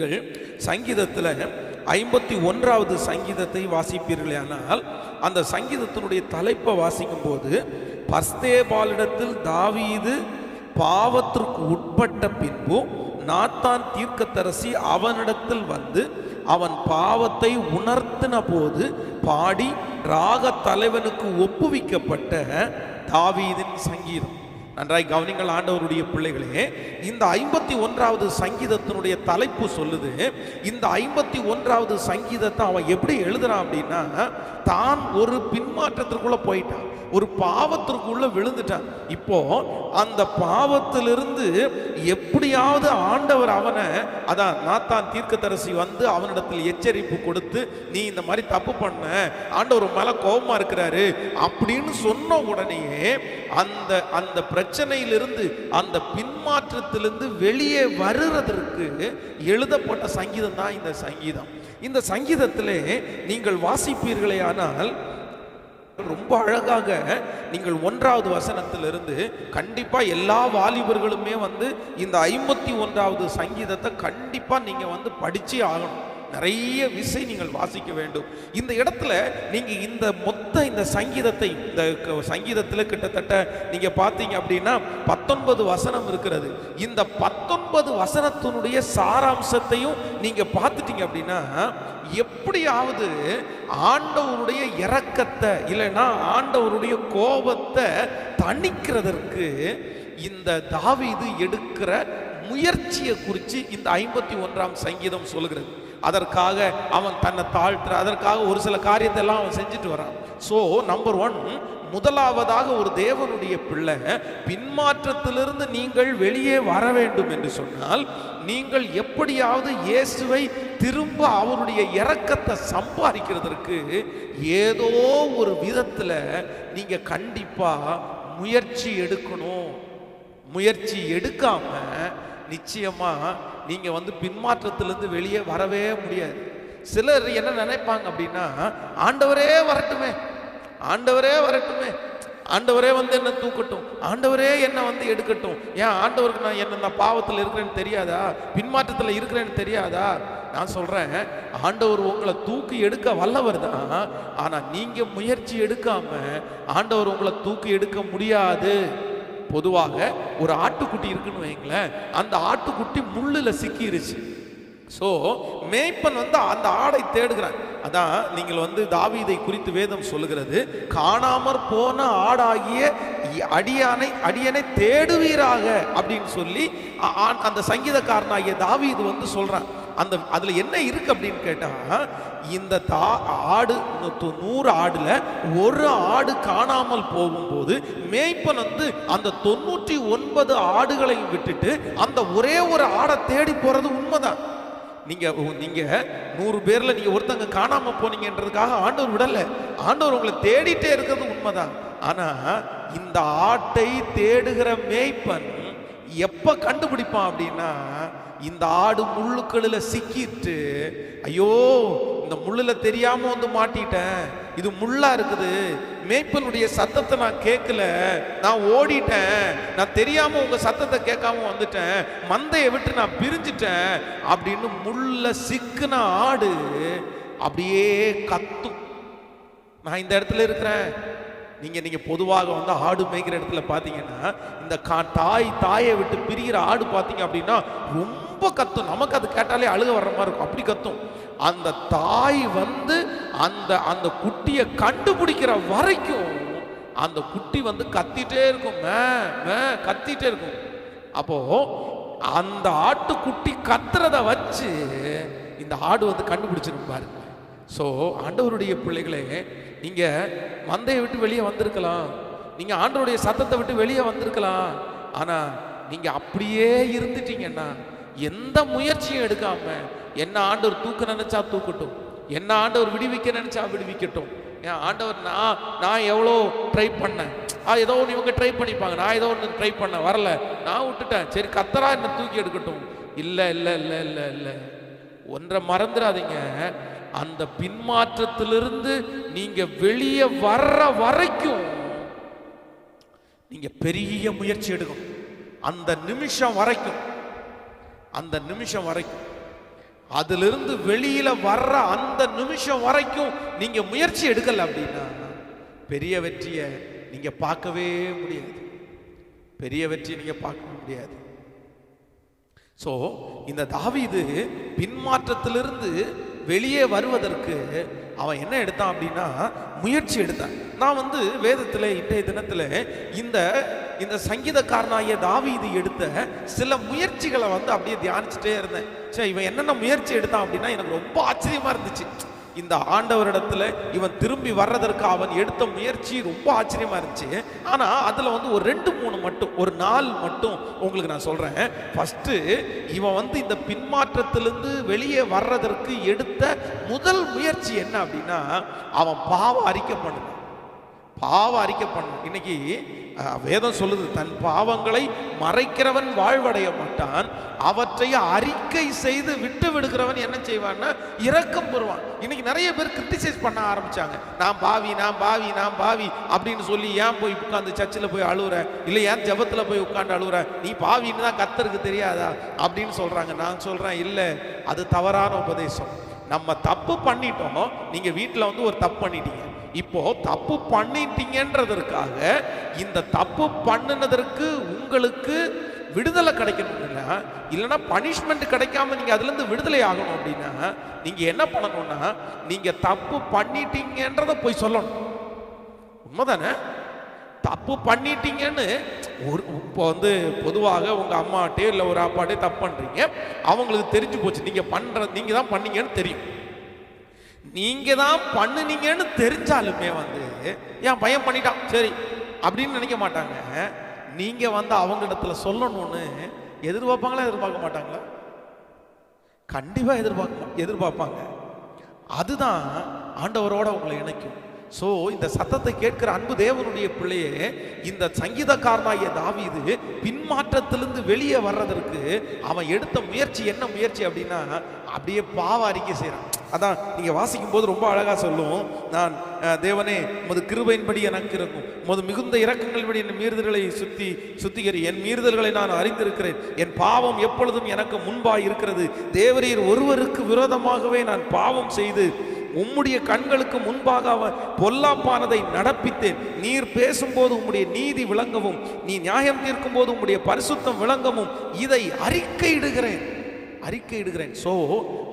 நீங்கள் சங்கீதத்தில் ஐம்பத்தி ஒன்றாவது சங்கீதத்தை வாசிப்பீர்களேயானால் அந்த சங்கீதத்தினுடைய தலைப்பை வாசிக்கும் போது பஸ்தேபாலிடத்தில் தாவீது பாவத்திற்கு உட்பட்ட பின்பு நாத்தான் தீர்க்கத்தரசி அவனிடத்தில் வந்து அவன் பாவத்தை உணர்த்தின போது பாடி ராக தலைவனுக்கு ஒப்புவிக்கப்பட்ட தாவீதின் சங்கீதம். நன்றாய் கவனிங்கள் ஆண்டவருடைய பிள்ளைகளே இந்த ஐம்பத்தி ஒன்றாவது சங்கீதத்தினுடைய தலைப்பு சொல்லுது இந்த ஐம்பத்தி ஒன்றாவது சங்கீதத்தை அவன் எப்படி எழுதுறான் அப்படின்னா தான் ஒரு பின்மாற்றத்திற்குள்ள போயிட்டான். ஒரு பாவத்திற்குள்ள விழுந்துட்டான் இப்போ அந்த பாவத்திலிருந்து எப்படியாவது ஆண்டவர் அவனை அதான் நாத்தான் தீர்க்கதரசி வந்து அவனிடத்தில் எச்சரிப்பு கொடுத்து நீ இந்த மாதிரி தப்பு பண்ண ஆண்டவர் மேல கோபமா இருக்கிறாரு அப்படின்னு சொன்ன உடனேயே அந்த அந்த பிரச்சனையிலிருந்து அந்த பின்மாற்றத்திலிருந்து வெளியே வருவதற்கு எழுதப்பட்ட சங்கீதம் தான் இந்த சங்கீதம். இந்த சங்கீதத்திலே நீங்கள் வாசிப்பீர்களே ஆனால் ரொம்ப அழகாக நீங்கள் ஒன்றாவது வசனத்திலிருந்து கண்டிப்பா எல்லா வாலிபர்களுமே வந்து இந்த ஐம்பத்தி ஒன்றாவது சங்கீதத்தை கண்டிப்பா நீங்க வந்து படிச்சே ஆகணும். நிறைய விசை நீங்கள் வாசிக்க வேண்டும். இந்த இடத்துல நீங்க இந்த மொத்த இந்த சங்கீதத்தை இந்த சங்கீதத்தில் சங்கீதத்துல கிட்டத்தட்ட நீங்க பார்த்தீங்க அப்படின்னா பத்தொன்பது வசனம் இருக்கிறது. இந்த பத்தொன்பது வசனத்தினுடைய சாராம்சத்தையும் நீங்க பார்த்துட்டீங்க அப்படின்னா எப்படியாவது ஆண்டவருடைய இரக்கத்தை இல்லைன்னா ஆண்டவருடைய கோபத்தை தணிக்கிறதற்கு இந்த தாவிது எடுக்கிற முயற்சியை குறித்து இந்த ஐம்பத்தி ஒன்றாம் சங்கீதம் சொல்லுகிறது. அதற்காக அவன் தன்னை தாழ்த்துற அதற்காக ஒரு சில காரியத்தை எல்லாம் அவன் செஞ்சுட்டு வரான். ஸோ நம்பர் ஒன் முதலாவதாக ஒரு தேவனுடைய பிள்ளை பின்மாற்றத்திலிருந்து நீங்கள் வெளியே வர வேண்டும் என்று சொன்னால் நீங்கள் எப்படியாவது இயேசுவை திரும்ப அவருடைய இறக்கத்தை சம்பாதிக்கிறதற்கு ஏதோ ஒரு விதத்தில் நீங்கள் கண்டிப்பாக முயற்சி எடுக்கணும். முயற்சி எடுக்காமல் நிச்சயமாக நீங்கள் வந்து பின்மாற்றத்திலேருந்து வெளியே வரவே முடியாது. சிலர் என்ன நினைப்பாங்க அப்படின்னா ஆண்டவரே வரட்டுமே ஆண்டவரே வரட்டுமே ஆண்டவரே வந்து என்ன தூக்கட்டும் ஆண்டவரே என்ன வந்து எடுக்கட்டும். ஏன் ஆண்டவருக்கு நான் என்ன நான் பாவத்தில் இருக்கிறேன்னு தெரியாதா? பின்மாற்றத்தில் இருக்கிறேன்னு தெரியாதா? நான் சொல்கிறேன் ஆண்டவர் உங்களை தூக்கி எடுக்க வல்லவர் தான் ஆனால் நீங்கள் முயற்சி எடுக்காமல் ஆண்டவர் உங்களை தூக்கி எடுக்க முடியாது. பொதுவாக ஒரு ஆட்டுக்குட்டி இருக்குன்னு வைங்களேன் அந்த ஆட்டுக்குட்டி முள்ளில் சிக்கிருச்சு. ஸோ மேய்ப்பன் வந்து அந்த ஆடை தேடுகிறான். அதான் நீங்கள் வந்து தாவீதை குறித்து வேதம் சொல்லுகிறது காணாமற் போன ஆடாகிய அடியானை அடியனை தேடுவீராக அப்படின்னு சொல்லி ஆ- அந்த சங்கீதக்காரனாகிய தாவீது வந்து சொல்கிறான் அந்த அதில் என்ன இருக்கு அப்படின்னு கேட்டால் இந்த தா ஆடு நூறு ஆடில் ஒரு ஆடு காணாமல் போகும்போது மேய்ப்பன் வந்து அந்த தொண்ணூற்றி ஒன்பது ஆடுகளையும் விட்டுட்டு அந்த ஒரே ஒரு ஆடை தேடி போகிறது உண்மைதான். நீங்கள் நீங்கள் நூறு பேரில் நீங்கள் ஒருத்தங்க காணாமல் போனீங்கன்றதுக்காக ஆண்டவர் விடலை. ஆண்டவர் உங்களை தேடிட்டே இருக்கிறது உண்மைதான். ஆனால் இந்த ஆட்டை தேடுகிற மேய்ப்பன் எப்போ கண்டுபிடிப்பான் அப்படின்னா இந்த ஆடு முள்ளுக்களில் சிக்கிட்டு ஐயோ இந்த முள்ளில் தெரியாம வந்து மாட்டிட்டேன். இது முள்ளா இருக்குது. மேய்ப்பனுடைய சத்தத்தை நான் கேட்கல. நான் ஓடிட்டேன். நான் தெரியாம உங்க சத்தத்தை கேட்காம வந்துட்டேன். மந்தையை விட்டு நான் பிரிஞ்சிட்டேன் அப்படின்னு முள்ள சிக்குன ஆடு அப்படியே கத்தும். நான் இந்த இடத்துல இருக்கிறேன். நீங்கள் நீங்கள் பொதுவாக வந்து ஆடு மேய்க்கிற இடத்துல பார்த்தீங்கன்னா இந்த கா தாய் தாயை விட்டு பிரிகிற ஆடு பார்த்தீங்க அப்படின்னா ரொம்ப கத்தும். நமக்கு அது கேட்டாலே அழுக வர்ற மாதிரி இருக்கும். அப்படி கத்தும். அந்த தாய் வந்து அந்த அந்த குட்டியை கண்டுபிடிக்கிற வரைக்கும் அந்த குட்டி வந்து கத்திட்டே இருக்கும். மே மே கத்திட்டே இருக்கும். அப்போ அந்த ஆட்டுக்குட்டி கத்துறத வச்சு இந்த ஆடு வந்து கண்டுபிடிச்சிருக்கு பாருங்க. ஸோ ஆண்டவருடைய பிள்ளைகளே நீங்க மந்தையை விட்டு வெளியே வந்திருக்கலாம். நீங்க ஆண்டவருடைய சத்தத்தை விட்டு வெளியே வந்திருக்கலாம். ஆனா நீங்க அப்படியே இருந்துட்டீங்கன்னா எந்த முயற்சியும் எடுக்காம என்ன ஆண்டவர் தூக்க நினைச்சா தூக்கட்டும். என்ன ஆண்டவர் விடுவிக்க நினைச்சா விடுவிக்கட்டும். ஏன் ஆண்டவர் நான் நான் எவ்வளோ ட்ரை பண்ணேன். ஆ ஏதோ ஒன்று இவங்க ட்ரை பண்ணிப்பாங்க. நான் ஏதோ ஒன்று ட்ரை பண்ணேன். வரல. நான் விட்டுட்டேன். சரி கத்தரா என்னை தூக்கி எடுக்கட்டும். இல்லை இல்லை இல்லை இல்லை இல்லை. ஒன்றை மறந்துடாதீங்க. அந்த பின்மாற்றத்திலிருந்து நீங்க வெளியே வர்ற வரைக்கும் நீங்க பெரிய முயற்சி எடுக்கணும் அந்த நிமிஷம் வரைக்கும் அந்த நிமிஷம் வரைக்கும். அதிலிருந்து வெளியில வர்ற அந்த நிமிஷம் வரைக்கும் நீங்க முயற்சி எடுக்கல அப்படின்னா பெரிய வெற்றியை நீங்க பார்க்கவே முடியாது. பெரிய வெற்றியை நீங்க பார்க்க முடியாது. ஸோ இந்த தாவிது பின்மாற்றத்திலிருந்து வெளியே வருவதற்கு அவன் என்ன எடுத்தான் அப்படின்னா முயற்சி எடுத்தான். நான் வந்து வேதத்தில் இன்றைய தினத்தில் இந்த இந்த சங்கீதக்காரனாகிய தாவீது எடுத்த சில முயற்சிகளை வந்து அப்படியே தியானிச்சுட்டே இருந்தேன். சரி இவன் என்னென்ன முயற்சி எடுத்தான் அப்படின்னா எனக்கு ரொம்ப ஆச்சரியமா இருந்துச்சு. இந்த ஆண்டவரிடத்துல இவன் திரும்பி வர்றதற்கு அவன் எடுத்த முயற்சி ரொம்ப ஆச்சரியமா இருந்துச்சு. ஆனா அதுல வந்து ஒரு ரெண்டு மூணு மட்டும் ஒரு நாள் மட்டும் உங்களுக்கு நான் சொல்றேன். ஃபர்ஸ்ட் இவன் வந்து இந்த பின்மாற்றத்திலிருந்து வெளியே வர்றதற்கு எடுத்த முதல் முயற்சி என்ன அப்படின்னா அவன் பாவ அறிக்கை பண்ணுவான் பாவ அறிக்கை பண்ணும் இன்னைக்கு வேதம் சொல்லுது தன் பாவங்களை மறைக்கிறவன் வாழ்வடைய மாட்டான் அவற்றை அறிக்கை செய்து விட்டு விடுகிறவன் என்ன செய்வான்னா இரக்கம் பெறுவான். இன்னைக்கு நிறைய பேர் கிரிட்டிசைஸ் பண்ண ஆரம்பிச்சாங்க. நான் பாவி நான் பாவி நான் பாவி அப்படின்னு சொல்லி ஏன் போய் உட்காந்து சர்ச்சில் போய் அழுகுற இல்லை ஏன் ஜெபத்தில் போய் உட்காந்து அழுவுற? நீ பாவின்னு தான் கத்தருக்கு தெரியாதா? அப்படின்னு சொல்கிறாங்க நான் சொல்கிறேன் இல்லை அது தவறான உபதேசம். நம்ம தப்பு பண்ணிட்டோம் நீங்கள் வீட்டில் வந்து ஒரு தப்பு பண்ணிட்டீங்க. இப்போ தப்பு பண்ணிட்டீங்கன்றதற்காக இந்த தப்பு பண்ணினதற்கு உங்களுக்கு விடுதலை கிடைக்கணும் இல்லைன்னா இல்லைன்னா பனிஷ்மெண்ட் கிடைக்காம நீங்கள் அதுலேருந்து விடுதலை ஆகணும் அப்படின்னா நீங்கள் என்ன பண்ணணும்னா நீங்கள் தப்பு பண்ணிட்டீங்கன்றத போய் சொல்லணும். உண்மைதானே? தப்பு பண்ணிட்டீங்கன்னு ஒரு இப்போ வந்து பொதுவாக உங்கள் அம்மாட்டே இல்லை ஒரு அப்பாட்டே தப்பு பண்ணுறீங்க அவங்களுக்கு தெரிஞ்சு போச்சு. நீங்கள் பண்ணுற நீங்கள் தான் பண்ணீங்கன்னு தெரியும். நீங்க தான் பண்ணுனீங்கன்னு தெரிஞ்சாலுமே வந்து என் பையன் பண்ணிட்டான். சரி அப்படின்னு நினைக்க மாட்டாங்க. நீங்க வந்து அவங்க இடத்துல சொல்லணும்னு எதிர்பார்ப்பாங்களா எதிர்பார்க்க மாட்டாங்களா? கண்டிப்பா எதிர்பார்க்க எதிர்பார்ப்பாங்க. அதுதான் ஆண்டவரோட உங்களை இணைக்கும். ஸோ இந்த சத்தத்தை கேட்கிற அன்பு தேவனுடைய பிள்ளையே இந்த சங்கீதக்காரனாகிய தாவிது பின்மாற்றத்திலிருந்து வெளியே வர்றதற்கு அவன் எடுத்த முயற்சி என்ன முயற்சி அப்படின்னா அப்படியே பாவ அறிக்கை செய்கிறான் அதான் நீங்கள் வாசிக்கும் போது ரொம்ப அழகாக சொல்லுவோம். நான் தேவனே உமது கிருபையின்படி எனக்கு இருக்கும். உமது மிகுந்த இரக்கங்களின்படி என் மீறுதல்களை சுத்தி சுத்திகரி. என் மீறுதல்களை நான் அறிந்திருக்கிறேன். என் பாவம் எப்பொழுதும் எனக்கு முன்பாய் இருக்கிறது. தேவரீர் ஒருவருக்கு விரோதமாகவே நான் பாவம் செய்து உம்முடைய கண்களுக்கு முன்பாக அவன் பொல்லாப்பானதை நடப்பித்தேன். நீர் பேசும்போது உம்முடைய நீதி விளங்கவும் நீ நியாயம் தீர்க்கும் போது உம்முடைய பரிசுத்தம் விளங்கவும் இதை அறிக்கையிடுகிறேன். அறிக்கையிடுகிறேன். ஸோ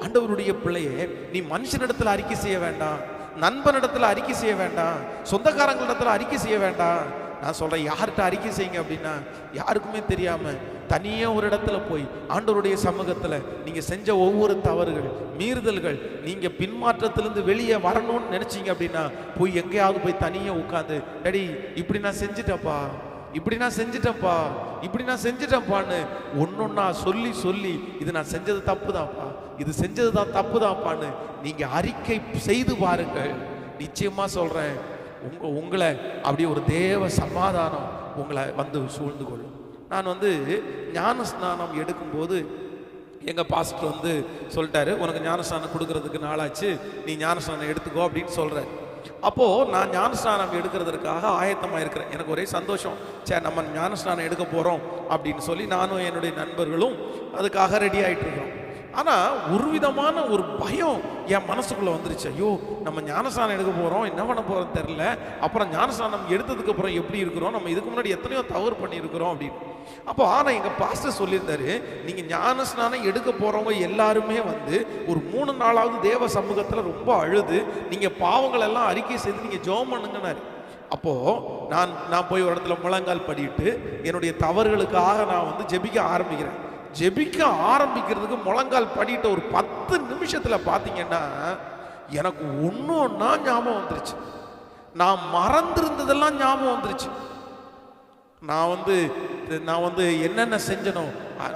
ஆண்டவருடைய பிள்ளையே நீ மனுஷனிடத்தில் அறிக்கை செய்ய வேண்டாம் நண்பனிடத்தில் அறிக்கை செய்ய வேண்டாம் சொந்தக்காரங்களிடத்தில் அறிக்கை செய்ய வேண்டாம். நான் சொல்கிறேன் யார்கிட்ட அறிக்கை செய்யுங்க அப்படின்னா யாருக்குமே தெரியாமல் தனியே ஒரு இடத்துல போய் ஆண்டவருடைய சமூகத்தில் நீங்கள் செஞ்ச ஒவ்வொரு தவறுகள் மீறுதல்கள் நீங்கள் பின்மாற்றத்திலேருந்து வெளியே வரணும்னு நினச்சிங்க அப்படின்னா போய் எங்கேயாவது போய் தனியாக உட்காந்து டடி இப்படி நான் செஞ்சிட்டப்பா இப்படி நான் செஞ்சிட்டேன்ப்பா இப்படி நான் செஞ்சிட்டேன்ப்பான்னு ஒன்னொன்னா சொல்லி சொல்லி இது நான் செஞ்சது தப்பு தான்ப்பா இது செஞ்சது தான் தப்பு தான்ப்பான்னு நீங்கள் அறிக்கை செய்து பாருங்கள். நிச்சயமாக சொல்கிறேன் உங்க உங்களை அப்படியே ஒரு தேவ சமாதானம் உங்களை வந்து சூழ்ந்து கொள்ளும். நான் வந்து ஞான ஸ்நானம் எடுக்கும்போது எங்கள் பாஸ்டர் வந்து சொல்லிட்டாரு உனக்கு ஞானஸ்நானம் கொடுக்கறதுக்கு நாளாச்சு நீ ஞானஸ்நானம் எடுத்துக்கோ அப்படின்னு சொல்கிறேன் அப்போது நான் ஞானஸ்நானம் எடுக்கிறதுக்காக ஆயத்தமாக இருக்கிறேன். எனக்கு ஒரே சந்தோஷம். சே நம்ம ஞானஸ்நானம் எடுக்க போகிறோம் அப்படின்னு சொல்லி நானும் என்னுடைய நண்பர்களும் அதுக்காக ரெடி ஆகிட்டு இருக்கோம் ஆனால் ஒரு விதமான ஒரு பயம் என் மனசுக்குள்ளே வந்துருச்சு. ஐயோ நம்ம ஞானஸ்நானம் எடுக்க போகிறோம் என்ன பண்ண போகிறோம் தெரில அப்புறம் ஞானஸ்நானம் எடுத்ததுக்கப்புறம் எப்படி இருக்கிறோம்? நம்ம இதுக்கு முன்னாடி எத்தனையோ தவறு பண்ணியிருக்கிறோம் அப்படின்னு. அப்போ ஆனால் எங்க பாஸ்டர் சொல்லியிருந்தாரு நீங்க ஞானஸ்நானம் எடுக்க போகிறவங்க எல்லாருமே வந்து ஒரு மூணு நாளாவது தேவ சமூகத்தில் ரொம்ப அழுது நீங்கள் பாவங்கள் எல்லாம் அறிக்கை செய்து நீங்கள் ஜோம் பண்ணுங்கன்னாரு. அப்போ நான் நான் போய் ஒரு இடத்துல முழங்கால் படிட்டு என்னுடைய தவறுகளுக்காக நான் வந்து ஜெபிக்க ஆரம்பிக்கிறேன். ஜெபிக்க ஆரம்பிக்கிறதுக்கு முழங்கால் படிட்ட ஒரு பத்து நிமிஷத்தில் பார்த்தீங்கன்னா எனக்கு ஒன்று ஒன்றா ஞாபகம் வந்துருச்சு. நான் மறந்திருந்ததெல்லாம் ஞாபகம் வந்துருச்சு. நான் வந்து நான் வந்து என்னென்ன செஞ்சனோ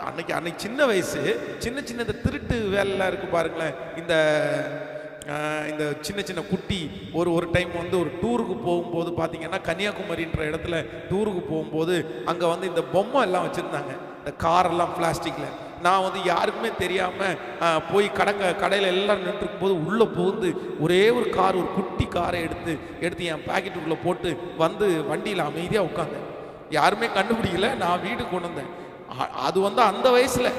அன்னைக்கு அன்னைக்கு சின்ன வயசு சின்ன சின்ன இந்த திருட்டு வேலைலாம் இருக்குது பாருங்களேன். இந்த இந்த சின்ன சின்ன குட்டி ஒரு ஒரு டைம் வந்து ஒரு டூருக்கு போகும்போது பார்த்தீங்கன்னா கன்னியாகுமரின்ற இடத்துல டூருக்கு போகும்போது அங்கே வந்து இந்த பொம்மை எல்லாம் வச்சுருந்தாங்க. இந்த காரெல்லாம் பிளாஸ்டிக்கில் நான் வந்து யாருக்குமே தெரியாமல் போய் கடங்க கடையில் எல்லாம் நின்றுருக்கும் போது உள்ளே புகுந்து ஒரே ஒரு கார் ஒரு குட்டி காரை எடுத்து எடுத்து என் பேக்கெட்டுக்குள்ளே போட்டு வந்து வண்டியில் அமைதியாக உட்காந்தேன். யாருமே கண்டுபிடிக்கல. நான் வீடு கொண்டு வந்தேன். அது வந்து அந்த வயசில்.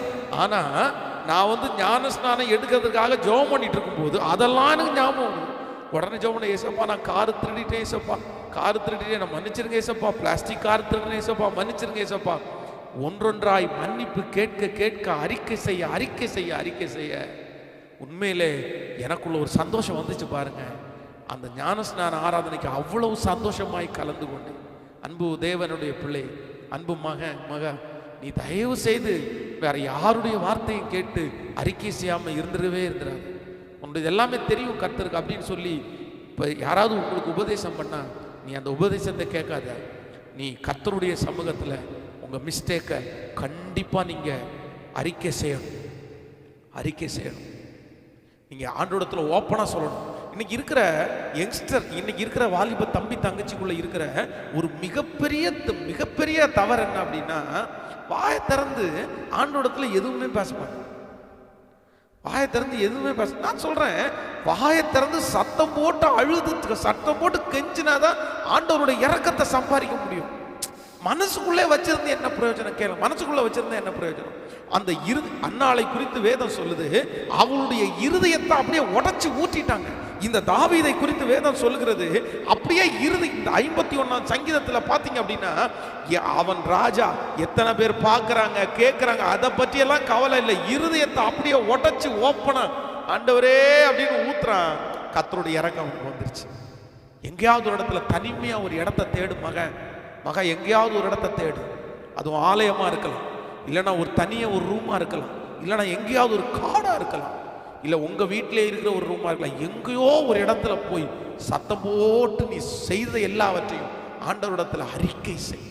ஆனால் நான் வந்து ஞான ஸ்நானம் எடுக்கிறதுக்காக ஜெபம் பண்ணிட்டு இருக்கும்போது அதெல்லாம் எனக்கு ஞாபகம் உடனே ஜோம் பண்ண ஏசப்பா நான் கார் திருடிட்டேன் ஏசப்பா. கார் திருடிட்டேன் நான் மன்னிச்சிருங்க ஏசப்பா. பிளாஸ்டிக் கார் திருடினேன் ஏசப்பா. மன்னிச்சிருங்க ஏசப்பா. ஒன்றொன்றாய் மன்னிப்பு கேட்க கேட்க அறிக்கை செய்ய அறிக்கை செய்ய அறிக்கை செய்ய உண்மையிலே எனக்குள்ள ஒரு சந்தோஷம் வந்துச்சு பாருங்க. அந்த ஞானஸ்நான ஆராதனைக்கு அவ்வளவு சந்தோஷமாய் கலந்து கொண்டு அன்பு தேவனுடைய பிள்ளை அன்பு மக மக நீ தயவு செய்து வேற யாருடைய வார்த்தையும் கேட்டு அறிக்கை செய்யாமல் இருந்துடவே இருந்துறாங்க உன்னுடைய எல்லாமே தெரியும் கர்த்தருக்கு அப்படின்னு சொல்லி இப்போ யாராவது உங்களுக்கு உபதேசம் பண்ணால் நீ அந்த உபதேசத்தை கேட்காத. நீ கர்த்தருடைய சமூகத்தில் உங்கள் மிஸ்டேக்கை கண்டிப்பாக நீங்கள் அறிக்கை செய்யணும். அறிக்கை செய்யணும். நீங்கள் ஆண்டோடத்தில் ஓப்பனாக சொல்லணும். இன்னைக்கு இருக்கிற யங்ஸ்டர் இன்னைக்கு இருக்கிற வாலிப தம்பி தங்கச்சிக்குள்ள இருக்கிற ஒரு மிகப்பெரிய த- மிகப்பெரிய தவறு என்ன அப்படின்னா வாயை திறந்து ஆண்டோடத்துல எதுவுமே பேசப்பாங்க வாயை திறந்து எதுவுமே பேச நான் சொல்றேன் வாயை திறந்து சத்தம் போட்டு அழுது சத்தம் போட்டு கெஞ்சினாதான் ஆண்டவருடைய இறக்கத்தை சம்பாதிக்க முடியும். மனசுக்குள்ளே வச்சிருந்து என்ன பிரயோஜனம் கேளு மனசுக்குள்ளே வச்சிருந்தா என்ன பிரயோஜனம்? அந்த இரு அன்னாளை குறித்து வேதம் சொல்லுது அவளுடைய இருதயத்தை அப்படியே உடச்சி ஊற்றிட்டாங்க இந்த தாவீதை குறித்து வேதம் சொல்லுகிறது. அப்படியே இருது இந்த ஐம்பத்தி ஒன்னாம் சங்கீதத்தில் பார்த்தீங்க அப்படின்னா அவன் ராஜா எத்தனை பேர் பார்க்குறாங்க கேட்குறாங்க அதை பற்றியெல்லாம் கவலை இல்லை. இருதயத்தை அப்படியே உடச்சி ஓப்பனா ஆண்டவரே அப்படின்னு ஊத்துறான். கத்தருடைய இறக்கம் அவனுக்கு வந்துருச்சு. எங்கேயாவது ஒரு இடத்துல தனிமையாக ஒரு இடத்த தேடு மகன் மகன் எங்கேயாவது ஒரு இடத்த தேடு. அதுவும் ஆலயமாக இருக்கலாம். இல்லைன்னா ஒரு தனியாக ஒரு ரூமாக இருக்கலாம். இல்லைன்னா எங்கேயாவது ஒரு காடாக இருக்கலாம். இல்லை உங்கள் வீட்டிலே இருக்கிற ஒரு ரூமாக இருக்கலாம் எங்கேயோ ஒரு இடத்துல போய் சத்தம் போட்டு நீ செய்த எல்லாவற்றையும் ஆண்டவரிடத்தில் அறிக்கை செய்.